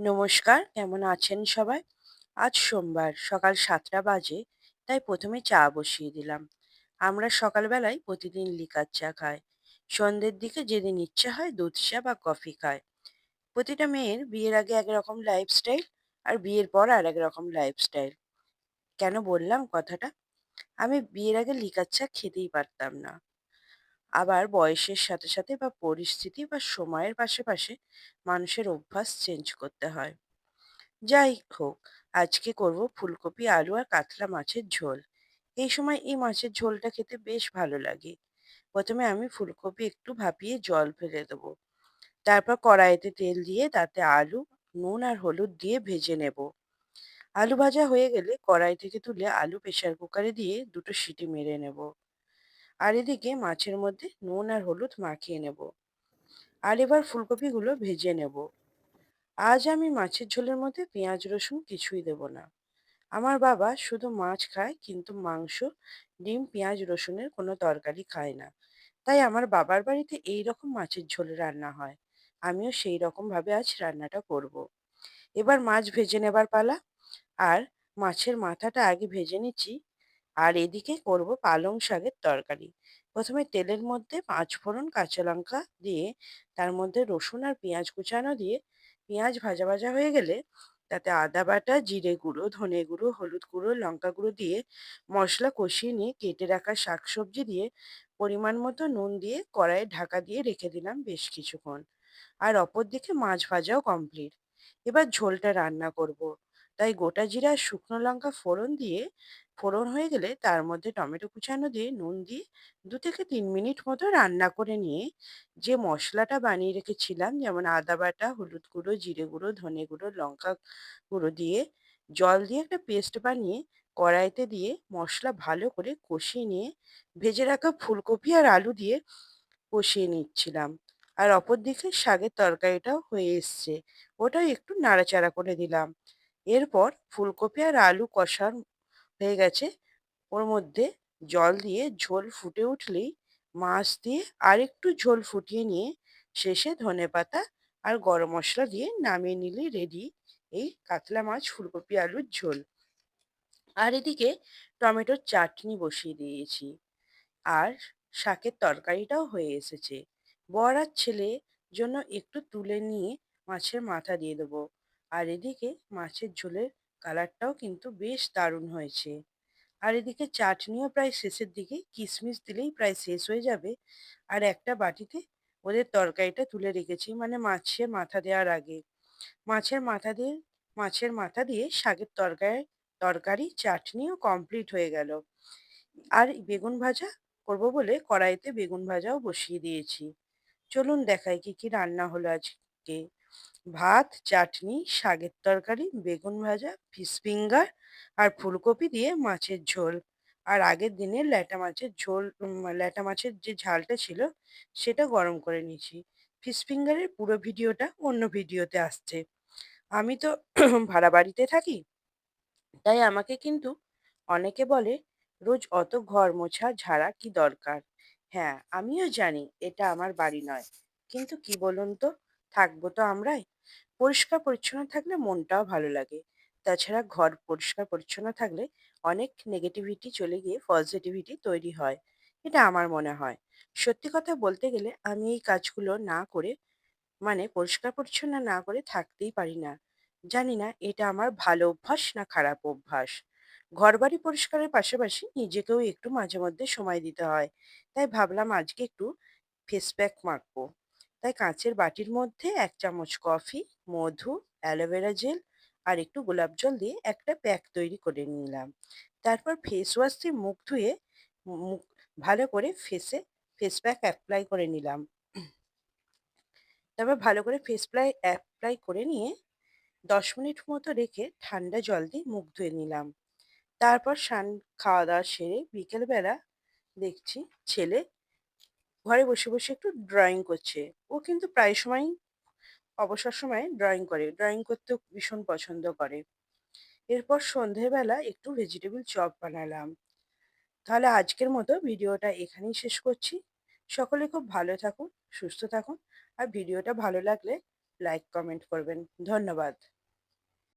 নমস্কার, কেমন আছেন সবাই? আজ সোমবার, সকাল সাতটা বাজে, তাই প্রথমে চা বসিয়ে দিলাম। আমরা সকালবেলায় প্রতিদিন লিকার চা খাই। সন্ধ্যের দিকে যেদিন ইচ্ছে হয় দুধ চা বা কফি খায় প্রতিটা মেয়ের বিয়ের আগে একরকম লাইফস্টাইল আর বিয়ের পর আর এক রকম লাইফস্টাইল কেন বললাম কথাটা? আমি বিয়ের আগে লিকার চা খেতেই পারতাম না। আবার বয়সের সাথে সাথে বা পরিস্থিতি বা সময়ের পাশে পাশে মানুষের অভ্যাস চেঞ্জ করতে হয়। যাই হোক, আজকে করব ফুলকপি, আলু আর কাতলা মাছের ঝোল। এই সময় এই মাছের ঝোলটা খেতে বেশ ভালো লাগে। প্রথমে আমি ফুলকপি একটু ভাপিয়ে জল ফেলে দেবো। তারপর কড়াইতে তেল দিয়ে তাতে আলু, নুন আর হলুদ দিয়ে ভেজে নেব। আলু ভাজা হয়ে গেলে কড়াই থেকে তুলে আলু প্রেশার কুকারে দিয়ে দুটো সিটি মেরে নেব। আর এদিকে মাছের মধ্যে নুন আর হলুদ মাখিয়ে নেব। আর এবার ফুলকপিগুলো ভেজে নেব। আজ আমি মাছের ঝোলের মধ্যে পেঁয়াজ, রসুন কিছুই দেব না। আমার বাবা শুধু মাছ খায়, কিন্তু মাংস, ডিম, পেঁয়াজ, রসুনের কোনো তরকারি খায় না। তাই আমার বাবার বাড়িতে এই রকম মাছের ঝোল রান্না হয়। আমিও সেই রকমভাবে আজ রান্নাটা করব। এবার মাছ ভেজে নেবার পালা। আর মাছের মাথাটা আগে ভেজে নিচ্ছি। আর এদিকে করব পালং শাকের তরকারি। প্রথমে তেলের মধ্যে পাঁচ ফোড়ন কাঁচা লঙ্কা দিয়ে, তার মধ্যে রসুন আর পেঁয়াজ কুচানো দিয়ে, পেঁয়াজ ভাজা ভাজা হয়ে গেলে, তাতে আদা বাটা, জিরে গুঁড়ো, ধনে গুঁড়ো, হলুদ গুঁড়ো, লঙ্কা গুঁড়ো দিয়ে মশলা কষিয়ে নিয়ে কেটে রাখা শাকসবজি দিয়ে পরিমাণ মতো নুন দিয়ে কড়াইয়ে ঢাকা দিয়ে রেখে দিলাম বেশ কিছুক্ষণ। আর অপর দিকে মাছ ভাজাও কমপ্লিট এবার ঝোলটা রান্না করব। তাই গোটা জিরা শুকনো লঙ্কা ফোড়ন দিয়ে, ফোড়ন হয়ে গেলে তার মধ্যে টমেটো কুচানো দিয়ে নুন দিয়ে দু থেকে তিন মিনিট মতো রান্না করে নিয়ে, যে মশলাটা বানিয়ে রেখেছিলাম, যেমন আদা বাটা, হলুদ গুঁড়ো, জিরে গুঁড়ো, ধনে গুঁড়ো, লঙ্কা গুঁড়ো দিয়ে জল দিয়ে একটা পেস্ট বানিয়ে কড়াইতে দিয়ে মশলা ভালো করে কষিয়ে নিয়ে, ভেজে রাখা ফুলকপি আর আলু দিয়ে কষিয়ে নিচ্ছিলাম। আর অপর দিকে শাকের তরকারিটাও হয়ে এসছে, ওটাও একটু নাড়াচাড়া করে দিলাম। এরপর ফুলকপি আর আলু কষার হয়ে গেছে। ওর মধ্যে জল দিয়ে ঝোল ফুটে উঠলেই মাছ দিয়ে আরেকটু ঝোল ফুটিয়ে নিয়ে শেষে ধনেপাতা আর গরম মশলা দিয়ে নামিয়ে নিলেই রেডি এই কাতলা মাছ, ফুলকপি, আলুর ঝোল। আর এদিকে টমেটোর চাটনি বসিয়ে দিয়েছি। আর শাকের তরকারিটাও হয়ে এসেছে। বর আর ছেলে জন্য একটু তুলে নিয়ে মাছের মাথা দিয়ে দেবো। আর এদিকে মাছের ঝোলের কালারটাও কিন্তু বেশ দারুণ হয়েছে। আর এদিকে চাটনিও প্রায় শেষের দিকে কিশমিশ দিলেই প্রায় শেষ হয়ে যাবে। আর একটা বাটিতে ওদের তরকারিটা তুলে রেখেছি মানে মাছের মাথা দেওয়ার আগে। মাছের মাথা দিয়ে, মাছের মাথা দিয়ে শাকের তরকারি তরকারি, চাটনিও কমপ্লিট হয়ে গেল। আর বেগুন ভাজা করব বলে কড়াইতে বেগুন ভাজাও বসিয়ে দিয়েছি। চলুন দেখাই কি কি রান্না হলো আজকে। ভাত, চাটনি, শাকের তরকারি, বেগুন ভাজা, ফিশ ফিঙ্গার আর ফুলকপি দিয়ে মাছের ঝোল। আর আগের দিনে ল্যাটা মাছের ঝোল ল্যাটা মাছের যে ঝালটা ছিল সেটা গরম করে নিয়েছি। ফিশ ফিঙ্গারের পুরো ভিডিওটা অন্য ভিডিওতে আসছে। আমি তো ভাড়া বাড়িতে থাকি, তাই আমাকে কিন্তু অনেকে বলে, রোজ অত ঘর মোছা, ঝাড়া কি দরকার? হ্যাঁ আমিও জানি এটা আমার বাড়ি নয়। কিন্তু কি বলুন তো? থাকব তো আমরাই? পরিষ্কার পরিচ্ছন্ন থাকলে মনটাও ভালো লাগে। তাছাড়া ঘর পরিষ্কার পরিচ্ছন্ন থাকলে অনেক নেগেটিভিটি চলে গিয়ে পজিটিভিটি তৈরি হয়। এটা আমার মনে হয়। সত্যি কথা বলতে গেলে আমি এই কাজগুলো না করে মানে পরিষ্কার পরিচ্ছন্ন না করে থাকতেই পারি না। জানি না এটা আমার ভালো অভ্যাস না খারাপ অভ্যাস। ঘরবাড়ি পরিষ্কারের পাশাপাশি নিজেকেও একটু মাঝে মধ্যে সময় দিতে হয়। তাই ভাবলাম আজকে একটু ফেস প্যাক মাখবো। তাই কাঁচের বাটির মধ্যে এক চামচ কফি, মধু, অ্যালোভেরা জেল আর একটু গোলাপ জল দিয়ে একটা প্যাক তৈরি করে নিলাম। তারপর ফেস ওয়াশ দিয়ে মুখ ধুয়ে মুখ ভালো করে ফেসে ফেস প্যাক অ্যাপ্লাই করে নিলাম। তারপর ভালো করে ফেস প্যাক অ্যাপ্লাই করে নিয়ে দশ মিনিট মতো রেখে ঠান্ডা জল দিয়ে মুখ ধুয়ে নিলাম। তারপর সান খাওয়া দাওয়া সেরে বিকেলবেলা দেখছি ছেলে ঘরে বসে বসে একটু ড্রয়িং করছে। ও কিন্তু প্রায় সময়ই অবসর সময়ে ড্রয়িং করে। ড্রয়িং করতেও ভীষণ পছন্দ করে। এরপর সন্ধেবেলা একটু ভেজিটেবল চপ বানালাম। তাহলে আজকের মতো ভিডিওটা এখানেই শেষ করছি। সকলে খুব ভালো থাকুন, সুস্থ থাকুন। আর ভিডিওটা ভালো লাগলে লাইক কমেন্ট করবেন। ধন্যবাদ।